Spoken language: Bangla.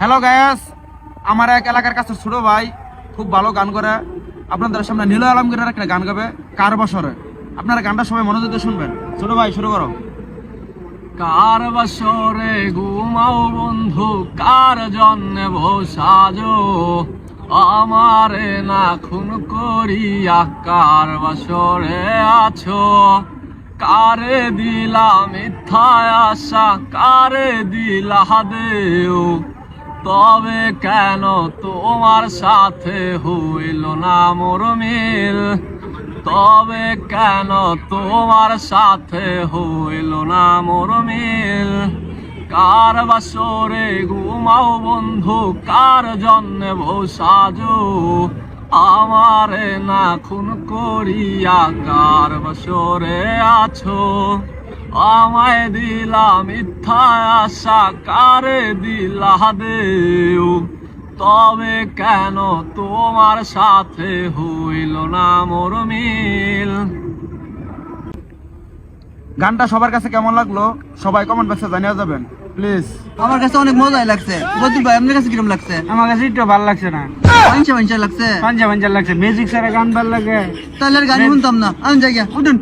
হ্যালো গায়াস আমার এক এলাকার কাছে ছোট ভাই খুব ভালো গান করে। আপনাদের সামনে নীল আলমগীরের একটা গান গাবে, কার বছরে আপনারা গানটা সবাই মনোযোগ দিয়ে শুনবেন। ছোট ভাই, শুরু করো। কার বছরে ঘুমাও বন্ধু? কার জন্যে ভোসাজো আমারে না খুন করিয়া কার বছরে আছো? কারে দিলা মিথ্যা আশা? কারে দিলা দেও তবে কেন তোমার সাথে হইল না মোর মিল? তবে কেন তোমার সাথে হইল না মোর মিল? কার বাসরে ঘুমাও বন্ধু, কার জন্যে ভোসাজো আমারে না খুন করিয়া কার বাসরে আছো? আমায় দিলা মিথ্যা আশা কারে দিলা দেও? তবে কেন তোমার সাথে হইল না মোর মিল? গানটা সবার কাছে কেমন লাগল? সবাই কমেন্ট বক্সে জানিয়ে যাবেন প্লিজ আমার কাছে অনেক মজাই লাগছে। বদুল ভাই আপনার কাছে কিরম লাগছে? আমার কাছে একটু ভালো লাগছে না। পাঞ্চা পাঞ্চা লাগছে। পাঞ্জা পাঞ্জা লাগছে। মিউজিক ছাড়া গান ভালো লাগে। তাহলে আর গান শুনতাম না। আমি জায়গা উঠুন।